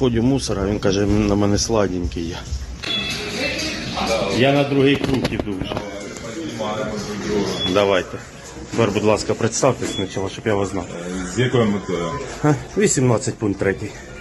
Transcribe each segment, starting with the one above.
знаходжу мусора, він каже, на мене сладенький є. Я на другий круг іду вже. Давайте. Тепер, будь ласка, представтесь спочатку, щоб я вас знав. З якою метою? 18 пункт 3.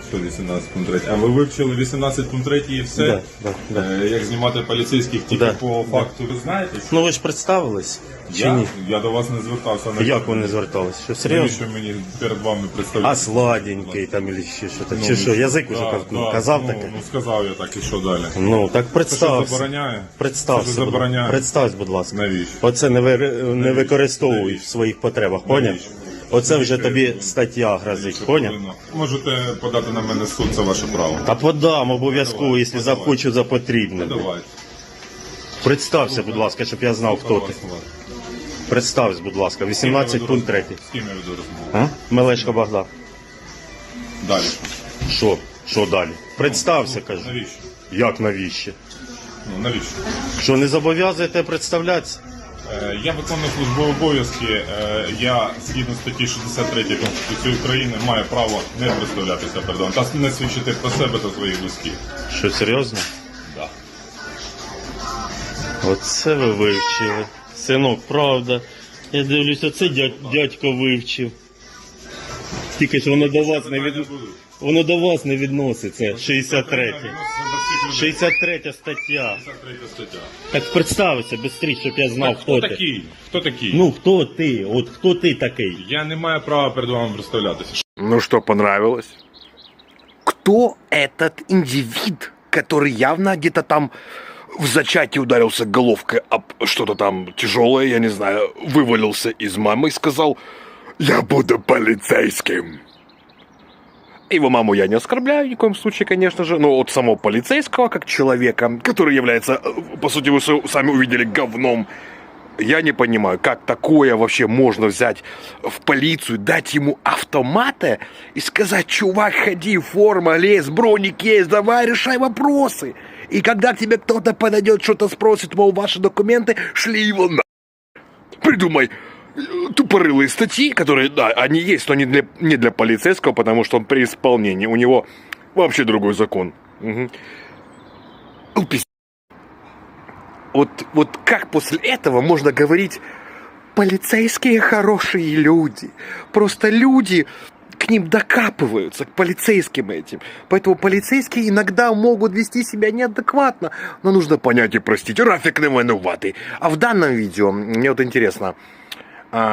Що 18 пункт 3? А ви вивчили 18 пункт 3 і все? Да, да, да. Е, Як знімати поліцейських тільки Да, по факту, ви знаєте? Ну ви ж представились? Чи Я, ні? я до вас не звертався. на Як ви не звертались? Що серйозно? Навіщо мені перед вами представляти? А сладенький там или ще що так. Ну, Чи що, язик уже каз- ну, казав ну, таке? Ну сказав я так, і що далі? Ну, так Це що представся. забороняє? Представся, Це будь ласка. забороняє? Представся, будь ласка. Навіщо? Оце не, ви, не використовуй в своїх потребах, поняв? Навіщо? Оце вже тобі стаття грозить, поняв? Можете подати на мене суд, це ваше право. Та подам обов'язково, Давай, якщо давай. захочу за потрібне. Давайте. Представся, будь ласка, щоб я знав, хто ти. Представся, будь ласка, 18 пункт 3. З ким я веду розмову? А? Мелешко Богдан. Далі. Що? Що далі? Представся, кажу. Навіщо? Як навіщо? Ну, навіщо? Що не зобов'язуєте представлятися? Е, Я виконую службові обов'язки. Е, Я згідно статті 63 Конституції України маю право не представлятися перед вами та не свідчити про себе та своїх близьких. Що, серйозно? Да. Оце ви вивчили. Синок, правда. Я дивлюся, це дядько вивчив. Тільки ж воно до вас не від... воно до вас не відноситься. 63. 63 стаття. 63 стаття. Так представися швидше, щоб я знав, хто, Хто ти. такий? Хто такий? Ну, хто ти? От хто ти такий? Я не маю права перед вами представлятися. Ну что, понравилось? Кто этот индивид, который явно где-то там в зачатии ударился головкой об что-то там тяжелое, я не знаю, вывалился из мамы и сказал «Я буду полицейским». Его маму я не оскорбляю ни в коем случае, конечно же, но от самого полицейского, как человека, который является, э, по сути, вы сами увидели, говном, я не понимаю, как такое вообще можно взять в полицию, дать ему автоматы и сказать, чувак, ходи, форма, лез, броник есть, давай решай вопросы. И когда к тебе кто-то подойдет, что-то спросит, мол, ваши документы, шли его на... Придумай тупорылые статьи, которые, да, они есть, но не для, не для полицейского, потому что он при исполнении, у него вообще другой закон. Мгм. Ну. Вот, вот как после этого можно говорить полицейские хорошие люди? Просто люди к ним докапываются, к полицейским этим. Поэтому полицейские иногда могут вести себя неадекватно. Но нужно понять и простить. Рафик не виноватый. А в данном видео, мне вот интересно,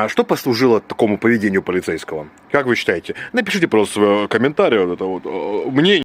что послужило такому поведению полицейского? Как вы считаете? Напишите просто свой комментарий, вот это вот, э, мнение.